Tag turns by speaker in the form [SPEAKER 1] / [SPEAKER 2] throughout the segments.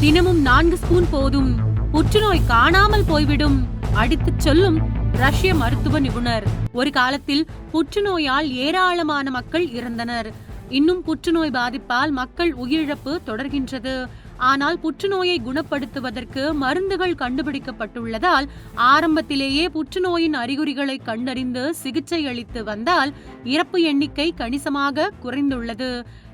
[SPEAKER 1] தினமும் நான்கு ஸ்பூன் போதும். புற்றுநோய் காணாமல் போய்விடும். அடித்து சொல்லும் ரஷ்ய மருத்துவ நிபுணர். ஒரு காலத்தில் புற்றுநோயால் ஏராளமான மக்கள் இறந்தனர். இன்னும் புற்றுநோய் பாதிப்பால் மக்கள் உயிரிழப்பு தொடர்கின்றது. ஆனால் புற்றுநோயை குணப்படுத்துவதற்கு மருந்துகள் கண்டுபிடிக்கப்பட்டுள்ளதால் ஆரம்பத்திலேயே புற்றுநோயின் அறிகுறிகளை கண்டறிந்து சிகிச்சை அளித்து வந்தால் இறப்பு எண்ணிக்கை கணிசமாக குறைந்துள்ளது.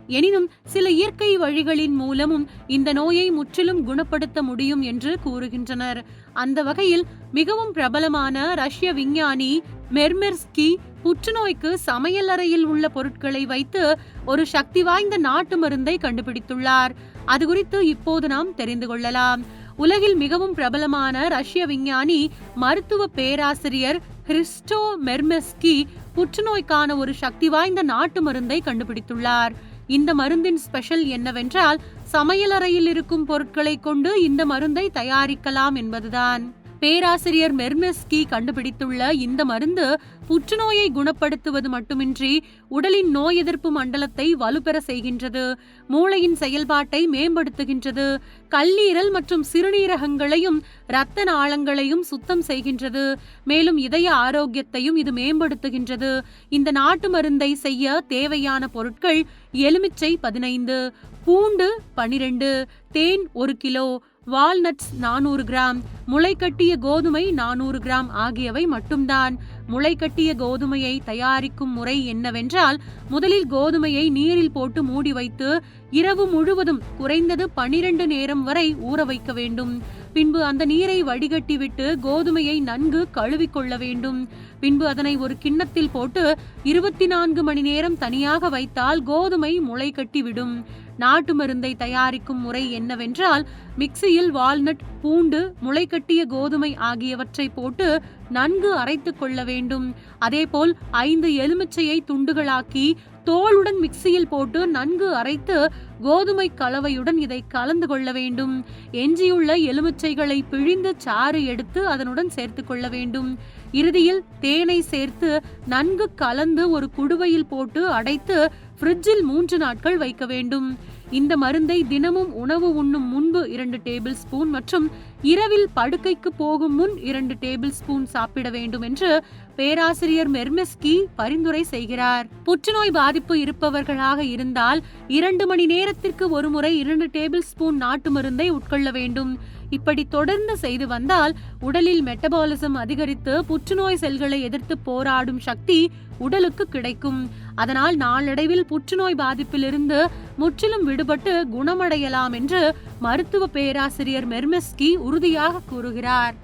[SPEAKER 1] எனினும் சில இயற்கை வழிகளின் மூலமும் இந்த நோயை முற்றிலும் குணப்படுத்த முடியும் என்று கூறுகின்றனர். அந்த வகையில் மிகவும் பிரபலமான ரஷ்ய விஞ்ஞானி மெர்மெர்ஸ்கி புற்றுநோய்க்கு சமையல் அறையில் உள்ள பொருட்களை வைத்து ஒரு சக்தி வாய்ந்த நாட்டு மருந்தை கண்டுபிடித்துள்ளார். அது குறித்து இப்போது நாம் தெரிந்து கொள்ளலாம். உலகில் மிகவும் பிரபலமான ரஷ்ய விஞ்ஞானி மருத்துவ பேராசிரியர் ஹிரிஸ்டோ மெர்மெஸ்கி புற்றுநோய்க்கான ஒரு சக்தி வாய்ந்த நாட்டு மருந்தை கண்டுபிடித்துள்ளார். இந்த மருந்தின் ஸ்பெஷல் என்னவென்றால் சமையலறையில் இருக்கும் பொருட்களை கொண்டு இந்த மருந்தை தயாரிக்கலாம் என்பதுதான். பேராசிரியர் மெர்மெஸ்கி கண்டுபிடித்துள்ள இந்த மருந்து புற்றுநோயை குணப்படுத்துவது மட்டுமின்றி உடலின் நோய் எதிர்ப்பு மண்டலத்தை வலுப்பெற செய்கின்றது மூளையின் செயல்பாட்டை மேம்படுத்துகின்றது கல்லீரல் மற்றும் சிறுநீரகங்களையும் இரத்த நாளங்களையும் சுத்தம் செய்கின்றது. மேலும் இதய ஆரோக்கியத்தையும் இது மேம்படுத்துகின்றது. இந்த நாட்டு மருந்தை செய்ய தேவையான பொருட்கள் எலுமிச்சை பதினைந்து பூண்டு பனிரெண்டு தேன் ஒரு கிலோ வால்நட்ஸ் நானூறு கிராம் முளைக்கட்டிய கோதுமை நானூறு கிராம் ஆகியவை மட்டும்தான். முளைக்கட்டிய கோதுமையை தயாரிக்கும் முறை என்னவென்றால் முதலில் கோதுமையை நீரில் போட்டு மூடி வைத்து இரவு முழுவதும் குறைந்தது பனிரெண்டு நேரம் வரை ஊற வைக்க வேண்டும். பின்பு அந்த நீரை வடிகட்டிவிட்டு கோதுமையை நன்கு கழுவிக்கொள்ள வேண்டும். பின்பு அதனை ஒரு கிண்ணத்தில் போட்டு இருபத்தி நான்கு மணி நேரம் தனியாக வைத்தால் கோதுமை முளை கட்டிவிடும். நாட்டு மருந்தை தயாரிக்கும் முறை என்னவென்றால் மிக்சியில் வால்நட் பூண்டு முளைக்கட்டிய கோதுமை ஆகியவற்றை போட்டு நன்கு அரைத்து கொள்ள வேண்டும். அதேபோல் ஐந்து எலுமிச்சையை துண்டுகளாக்கி தோலுடன் மிக்சியில் போட்டு நன்கு அரைத்து கோதுமை கலவையுடன் இதை கலந்து கொள்ள வேண்டும். எஞ்சியுள்ள எலுமிச்சைகளை பிழிந்து சாறு எடுத்து அதனுடன் சேர்த்து கொள்ள வேண்டும். இறுதியில் தேனை சேர்த்து நன்கு கலந்து ஒரு குடுவையில் போட்டு அடைத்து ஃப்ரிட்ஜில் மூன்று நாட்கள் வைக்க வேண்டும். இந்த மருந்தை தினமும் உணவு உண்ணும் முன்பு இரண்டு டேபிள் ஸ்பூன் மற்றும் இரவில் படுக்கைக்கு போகும் முன் இரண்டு டேபிள் ஸ்பூன் சாப்பிட வேண்டும் என்று பேராசிரியர் மெர்மெஸ்கி பரிந்துரை செய்கிறார். புற்றுநோய் பாதிப்பு இருப்பவர்களாக இருந்தால் இரண்டு மணி நேரத்திற்கு ஒருமுறை இரண்டு டேபிள் ஸ்பூன் நாட்டு மருந்தை உட்கொள்ள வேண்டும். இப்படி தொடர்ந்து செய்து வந்தால் உடலில் மெட்டபாலிசம் அதிகரித்து புற்றுநோய் செல்களை எதிர்த்து போராடும் சக்தி உடலுக்கு கிடைக்கும். அதனால் நாளடைவில் புற்றுநோய் பாதிப்பிலிருந்து முற்றிலும் விடுபட்டு குணமடையலாம் என்று மருத்துவ பேராசிரியர் மெர்மெஸ்கி உறுதியாக கூறுகிறார்.